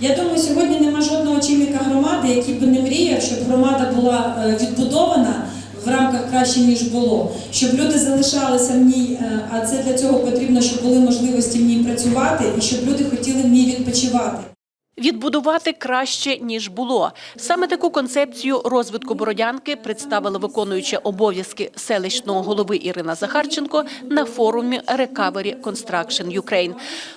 Я думаю, сьогодні нема жодного очільника громади, який би не мріяв, щоб громада була е, відбудована в рамках краще ніж було, щоб люди залишалися в ній. е, А це для цього потрібно, щоб були можливості в ній працювати і щоб люди хотіли в ній відпочивати. Відбудувати краще ніж було. Саме таку концепцію розвитку Бородянки представила виконуюча обов'язки селищного голови Ірина Захарченко на форумі Recovery Construction Ukraine.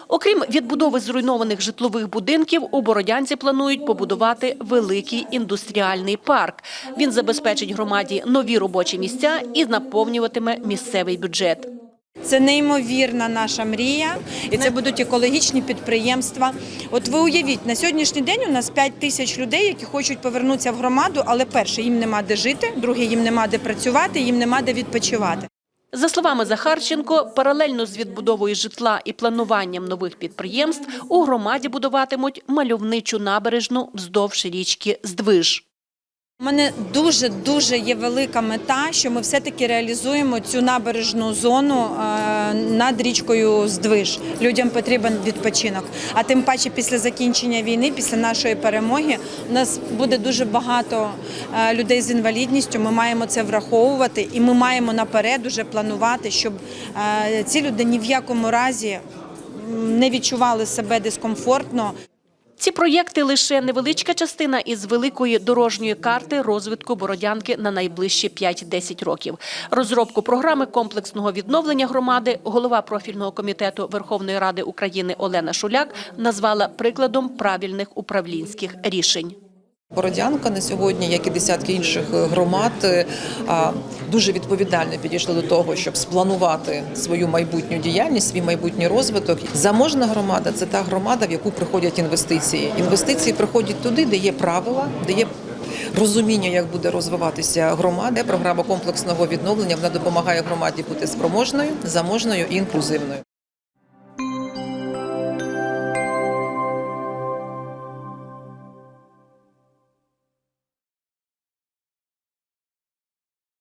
Окрім відбудови зруйнованих житлових будинків, у Бородянці планують побудувати великий індустріальний парк. Він забезпечить громаді нові робочі місця і наповнюватиме місцевий бюджет. Це неймовірна наша мрія, і це будуть екологічні підприємства. От ви уявіть, на сьогоднішній день у нас 5 тисяч людей, які хочуть повернутися в громаду, але перше їм нема де жити, друге їм нема де працювати, їм нема де відпочивати. За словами Захарченко, паралельно з відбудовою житла і плануванням нових підприємств у громаді будуватимуть мальовничу набережну вздовж річки Здвиж. У мене дуже дуже є велика мета, що ми все-таки реалізуємо цю набережну зону е, над річкою Здвиж. Людям потрібен відпочинок. А тим паче після закінчення війни, після нашої перемоги, у нас буде дуже багато е, людей з інвалідністю. Ми маємо це враховувати, і ми маємо наперед уже планувати, щоб е, ці люди ні в якому разі не відчували себе дискомфортно. Ці проєкти лише невеличка частина із великої дорожньої карти розвитку Бородянки на найближчі 5-10 років. Розробку програми комплексного відновлення громади голова профільного комітету Верховної Ради України Олена Шуляк назвала прикладом правильних управлінських рішень. Бородянка на сьогодні, як і десятки інших громад, е, дуже відповідально підійшли до того, щоб спланувати свою майбутню діяльність, свій майбутній розвиток. Заможна громада це та громада, в яку приходять інвестиції. Інвестиції приходять туди, де є правила, де є. Розуміння, як буде розвиватися громада, програма комплексного відновлення вона допомагає громаді бути спроможною, заможною і інклюзивною.